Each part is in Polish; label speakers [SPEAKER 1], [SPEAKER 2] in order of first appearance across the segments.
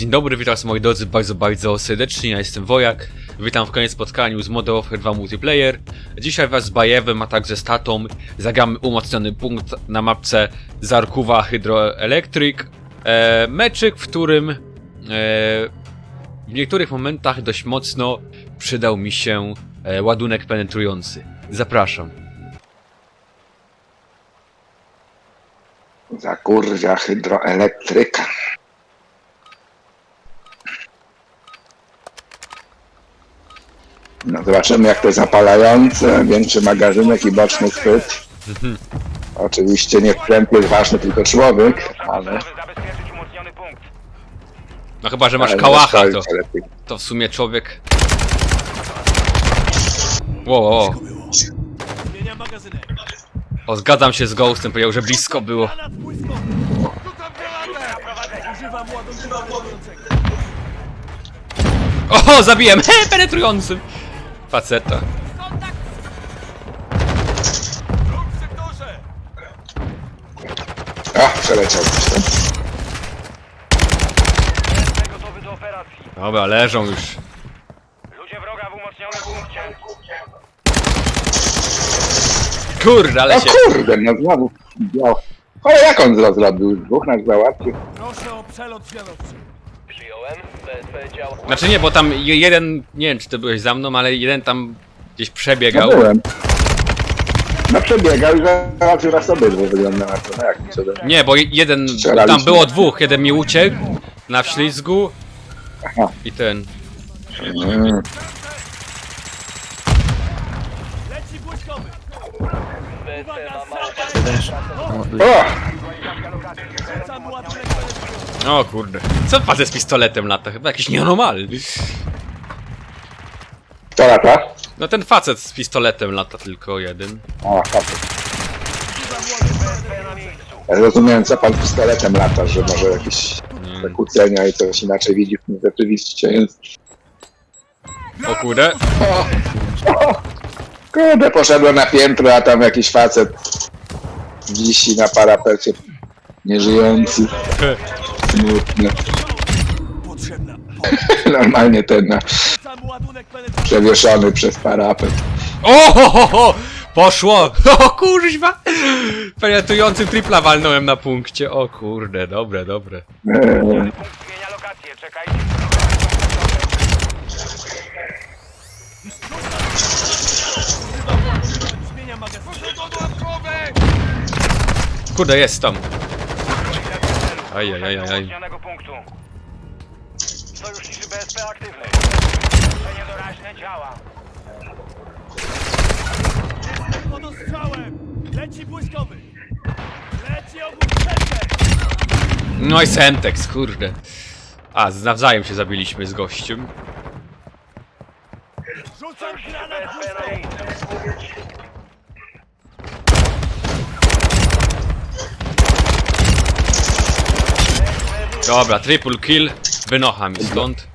[SPEAKER 1] Dzień dobry, witam was moi drodzy bardzo, bardzo serdecznie, ja jestem Wojak. Witam w kolejnym spotkaniu z Modern Warfare 2 Multiplayer. Dzisiaj wraz z Bajewem, a także z Tatą zagramy umocniony punkt na mapce Zarkuwa Hydroelectric. E, meczyk, w którym e, w niektórych momentach dość mocno przydał mi się e, ładunek penetrujący. Zapraszam.
[SPEAKER 2] Zakurwia hydroelektryka. No zobaczymy jak to zapalające, większy magazynek i boczny chwyt. Oczywiście nie sprzęt jest ważny, tylko człowiek, ale...
[SPEAKER 3] Może zabezpieczyć umocniony punkt.
[SPEAKER 1] No chyba, że masz
[SPEAKER 2] ale
[SPEAKER 1] kałacha, to,
[SPEAKER 2] lepiej.
[SPEAKER 1] to w sumie człowiek... Wow, wow, wow.
[SPEAKER 4] Zmieniam magazynek.
[SPEAKER 1] O, zgadzam się z Ghostem, powiedział, że blisko było.
[SPEAKER 4] Granat błyskowy. Rzucam granatę. Używam ładunku penetrującego.
[SPEAKER 1] O, zabiłem! He, penetrującym! Faceta.
[SPEAKER 4] Wróg w sektorze.
[SPEAKER 2] A, przeleciał gdzieś tam.
[SPEAKER 3] Jesteś gotowy do operacji.
[SPEAKER 1] Dobra, leżą już.
[SPEAKER 3] Ludzie wroga w umocnionym punkcie.
[SPEAKER 1] Kurde, ale
[SPEAKER 2] O
[SPEAKER 1] się...
[SPEAKER 2] kurde, no znowu biał. Ale jak on zrobił? Dwóch nas załatwił.
[SPEAKER 4] Proszę o przelot zwiadowczy.
[SPEAKER 1] Znaczy nie, bo tam je- jeden... Nie wiem, czy ty byłeś za mną, ale jeden tam gdzieś
[SPEAKER 2] No
[SPEAKER 1] przebiegał.
[SPEAKER 2] byłem. No przebiegał i załatwił raz obydwu wygląda na to. No jak mi cudem.
[SPEAKER 1] Nie, bo je- jeden...
[SPEAKER 2] Strzelaliśmy.
[SPEAKER 1] Tam było dwóch. Jeden mi uciekł na wślizgu.
[SPEAKER 2] Aha.
[SPEAKER 1] I ten...
[SPEAKER 2] Mm.
[SPEAKER 4] Leci błyskowy.
[SPEAKER 3] BSP ma mało
[SPEAKER 2] O!
[SPEAKER 1] O kurde. Co facet z pistoletem lata? Chyba jakiś nienormalny.
[SPEAKER 2] Kto lata?
[SPEAKER 1] No ten facet z pistoletem lata tylko jeden.
[SPEAKER 2] O,
[SPEAKER 4] penetrującego.
[SPEAKER 2] Ja rozumiem, co pan pistoletem lata, że może jakieś zakłócenia i coś inaczej widzi w tym rzeczywiście jest.
[SPEAKER 1] O kurde.
[SPEAKER 2] Kurde, poszedłem na piętro, a tam jakiś facet wisi na parapecie. Nieżyjący. Normalnie ten na,
[SPEAKER 4] penetrujący.
[SPEAKER 2] przewieszony przez parapet.
[SPEAKER 1] O, ho, ho, ho! Poszło! O kurźwa! Penetrującym tripla walnąłem na punkcie. O kurde, dobre, dobre.
[SPEAKER 2] Eee,
[SPEAKER 3] zmienia.
[SPEAKER 1] Kurde, jest tam. Ajajajaj.
[SPEAKER 3] Umocnionego punktu. Sojuszniczy BSP aktywny. Leczenie doraźne działa.
[SPEAKER 4] Pod ostrzałem. Leci błyskowy. Leci ogłuszenie.
[SPEAKER 1] No i Semtex, kurde. A, z- nawzajem się zabiliśmy z gościem.
[SPEAKER 4] Rzucam granat
[SPEAKER 3] BSP na
[SPEAKER 4] błyskowy.
[SPEAKER 3] miejscu.
[SPEAKER 1] Dobra, triple kill. Wynocha mi stąd.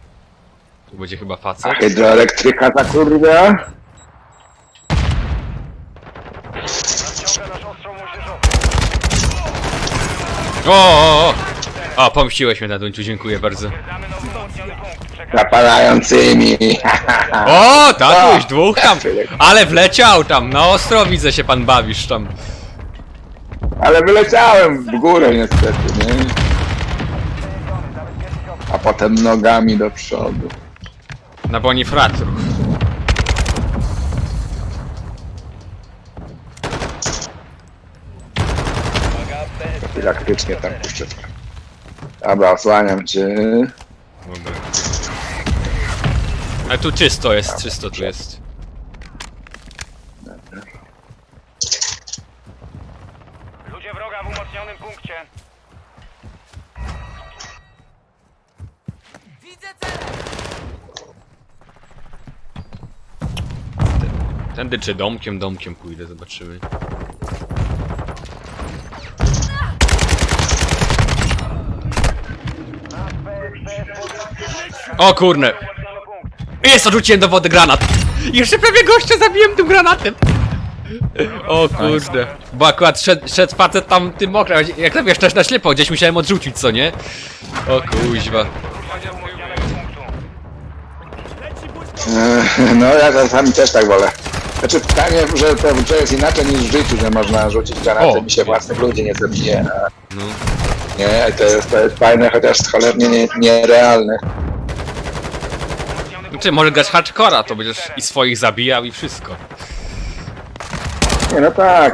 [SPEAKER 1] Tu będzie chyba facet.
[SPEAKER 2] hydroelektryka ta kurwa.
[SPEAKER 3] Nadciąga nasz ostro młodzieżowy.
[SPEAKER 1] O, o, o! O, pomściłeś mnie na duńczu, dziękuję bardzo.
[SPEAKER 3] Stwierdzamy nowy umocniony punkt. Czekajcie.
[SPEAKER 2] Zapalającymi.
[SPEAKER 1] O, tatuś, dwóch tam! Ale wleciał tam, na ostro widzę się pan bawisz tam.
[SPEAKER 2] Ale wyleciałem w górę niestety, nie? Potem nogami do przodu.
[SPEAKER 1] Na bonifratrów.
[SPEAKER 2] Profilaktycznie tam puszczę. Dobra, osłaniam cię.
[SPEAKER 1] Dobra. Ale tu czysto jest, czysto tu jest.
[SPEAKER 3] Ludzie wroga w umocnionym punkcie.
[SPEAKER 1] Tędy czy domkiem, domkiem pójdę, zobaczymy. O kurne! Jest, odrzuciłem do wody granat! Jeszcze prawie gościa zabiłem tym granatem! O kurde. Bo akurat szedł, szedł facet tam tym oknem, jak to wiesz, też na ślepo, gdzieś musiałem odrzucić, co nie? O kuźwa.
[SPEAKER 3] umocnionego punktu.
[SPEAKER 2] Eee, No ja czasami też tak wolę. Znaczy pytanie, że to, to jest inaczej niż w życiu, że można rzucić
[SPEAKER 1] O.
[SPEAKER 2] mi się własnych ludzi nie zabije. A
[SPEAKER 1] No.
[SPEAKER 2] nie, to jest, to jest fajne, chociaż cholernie nie- nierealne.
[SPEAKER 1] Znaczy, może grać hardcora, to będziesz i swoich zabijał i wszystko.
[SPEAKER 2] Nie, no tak,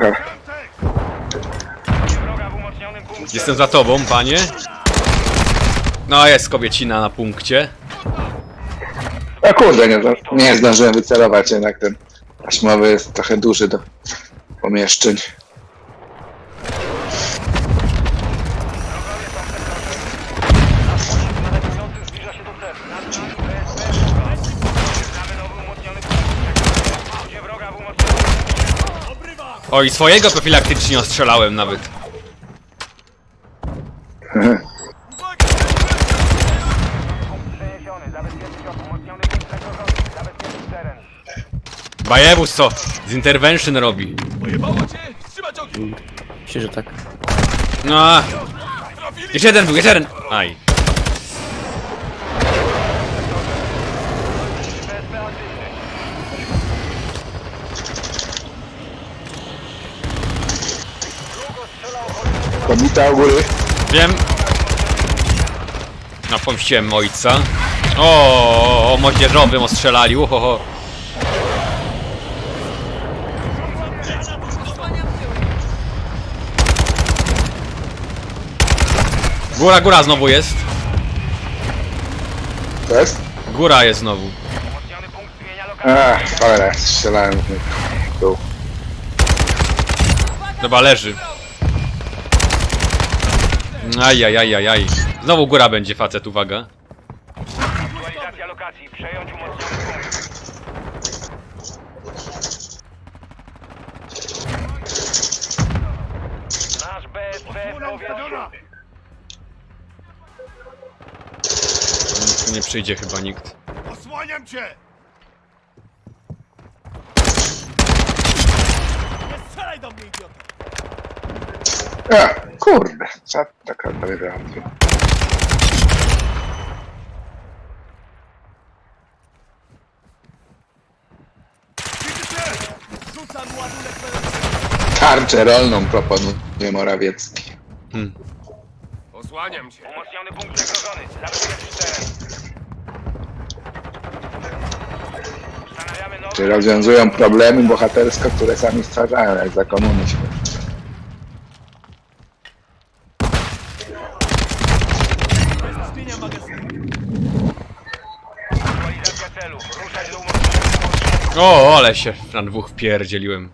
[SPEAKER 3] punkcie.
[SPEAKER 1] Jestem za tobą, panie. No, jest kobiecina na punkcie.
[SPEAKER 2] O kurde, nie, nie zdążyłem wycelować, jednak ten taśmowy jest trochę duży do pomieszczeń.
[SPEAKER 3] Nadejmujący zbliża się do celu. Nad nami PSP wroga. Znamy nowy umocniony punkt. Gdzie wroga w umocnionym punkcie.
[SPEAKER 4] Obrywa!
[SPEAKER 1] O, i swojego profilaktycznie ostrzelałem nawet.
[SPEAKER 4] Uwaga!
[SPEAKER 3] Punkt przeniesiony. Zabezpieczyć od umocniony punkt zagrożony. Zabezpieczyć teren.
[SPEAKER 1] Bajewus co? Z intervention robi.
[SPEAKER 4] Pojebało cię! Trzymać ogień!
[SPEAKER 5] Myślę, że tak.
[SPEAKER 1] No,
[SPEAKER 4] Trafili!
[SPEAKER 1] jeszcze jeden był, jeszcze jeden. Aj.
[SPEAKER 2] Kobita u góry.
[SPEAKER 1] Wiem. No, pomściłem ojca. O, o moździerzowym ostrzelali, uhoho. Góra, góra znowu jest.
[SPEAKER 2] To jest?
[SPEAKER 1] Góra jest znowu.
[SPEAKER 2] Ach, cholera, strzelałem w nich. Tu.
[SPEAKER 1] Dobra, leży. Ajajajajaj. Znowu góra będzie facet, uwaga.
[SPEAKER 3] Aktualizacja lokacji. Przejąć umocniony punkt. Nasz BSP w
[SPEAKER 1] Tu nie przyjdzie chyba nikt.
[SPEAKER 4] Osłaniam cię! Nie strzelaj do mnie, idioto!
[SPEAKER 2] A, kurde, co taka tolerancja.
[SPEAKER 4] Widzicie? Rzucam ładunek pełen...
[SPEAKER 2] Tarczę rolną proponuje Morawiecki.
[SPEAKER 1] Hmm.
[SPEAKER 4] Osłaniam cię!
[SPEAKER 3] Umocniony punkt zagrożony. Zabezpieczyć teren. Ustanawiamy nowy...
[SPEAKER 2] Czy rozwiązują problemy bohatersko, które sami stwarzają, jak za komunizm.
[SPEAKER 3] Aktualizacja celu. Ruszać do.
[SPEAKER 1] O, ale się na dwóch wpierdzieliłem.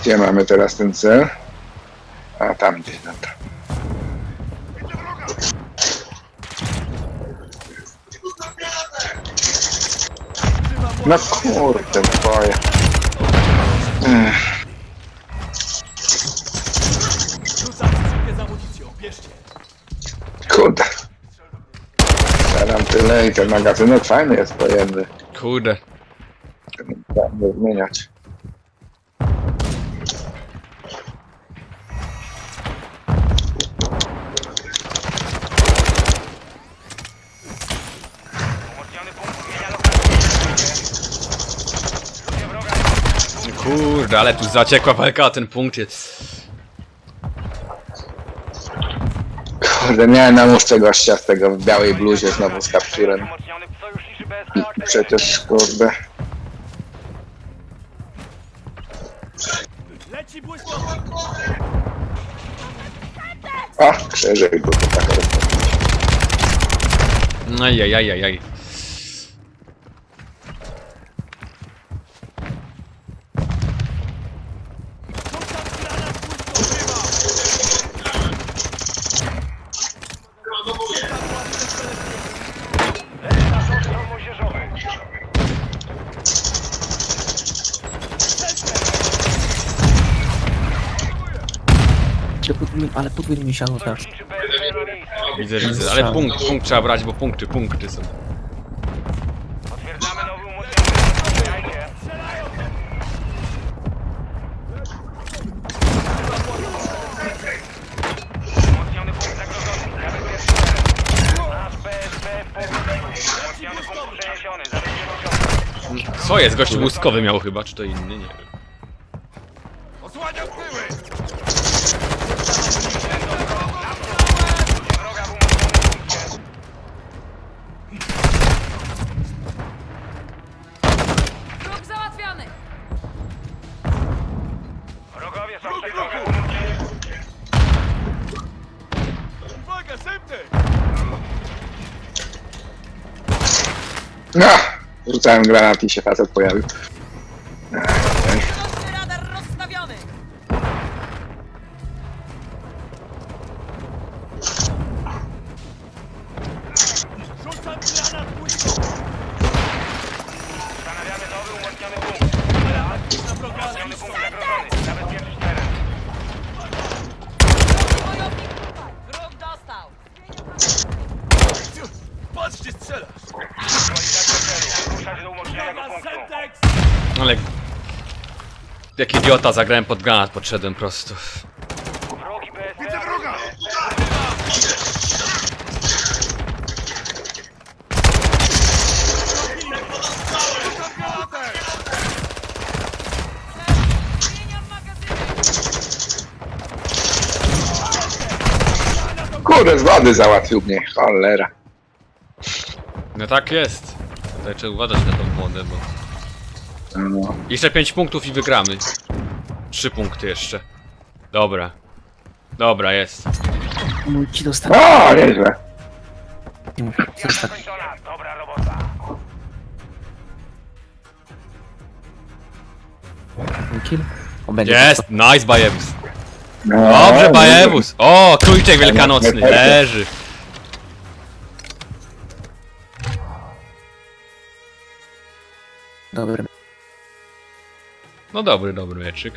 [SPEAKER 2] Gdzie mamy teraz ten cel? A, tam gdzieś, No kurde, twoje. Ech,
[SPEAKER 4] Rzucam skrzynkę z amunicją, bierzcie!
[SPEAKER 2] Kurde. Staram tyle i ten magazynek fajny jest pojemny.
[SPEAKER 1] Kurde.
[SPEAKER 2] Trzeba zmieniać.
[SPEAKER 3] Umocniony punkt zmienia lokalizację. Gdzie wroga w umocnionym punkcie.
[SPEAKER 1] Kurde, ale tu zaciekła walka, a ten punkt jest...
[SPEAKER 2] Kurde, miałem na muszce gościa z tego w białej bluzie znowu z kapturem. I przecież, kurde. O, krzyżyk był to taka
[SPEAKER 1] Ajajajajaj.
[SPEAKER 4] Rzucam
[SPEAKER 3] podwójnym,
[SPEAKER 5] ale podwójnym siano teraz.
[SPEAKER 1] Widzę, widzę, ale punkt, punkt trzeba brać, bo punkty, punkty są.
[SPEAKER 3] Nowy
[SPEAKER 1] Co jest? Gościu łuskowy miał chyba, czy to inny? Nie wiem.
[SPEAKER 2] Rzucałem granat i się facet pojawił.
[SPEAKER 6] Nocy radar!
[SPEAKER 4] Rzucam granat błysk!
[SPEAKER 3] Ustanawiamy nowy umocniony punkt.
[SPEAKER 4] Na wroga
[SPEAKER 3] Umocniony punkt zagrożony. Zabezpieczyć teren.
[SPEAKER 6] Dostał!
[SPEAKER 4] Patrzcie, strzelasz!
[SPEAKER 1] Ale... Jak idiota, zagrałem pod granat, podszedłem prosto.
[SPEAKER 3] Wrogi BSP.
[SPEAKER 4] Widzę wroga!
[SPEAKER 2] Kurde, z wody załatwił mnie, cholera.
[SPEAKER 1] No tak jest. Tutaj trzeba uważać na tą wodę, bo...
[SPEAKER 2] No.
[SPEAKER 1] Jeszcze 5 punktów i wygramy. 3 punkty jeszcze. Dobra. Dobra, jest.
[SPEAKER 5] Mój ci dostał.
[SPEAKER 2] O, nieźle.
[SPEAKER 3] Dobra robota.
[SPEAKER 5] Będzie.
[SPEAKER 1] Jest! Nice, Bajewus.
[SPEAKER 2] No,
[SPEAKER 1] Dobrze, Bajewus. O, krójczek wielkanocny. Leży.
[SPEAKER 5] Dobry.
[SPEAKER 1] No dobry, dobry mieczyk.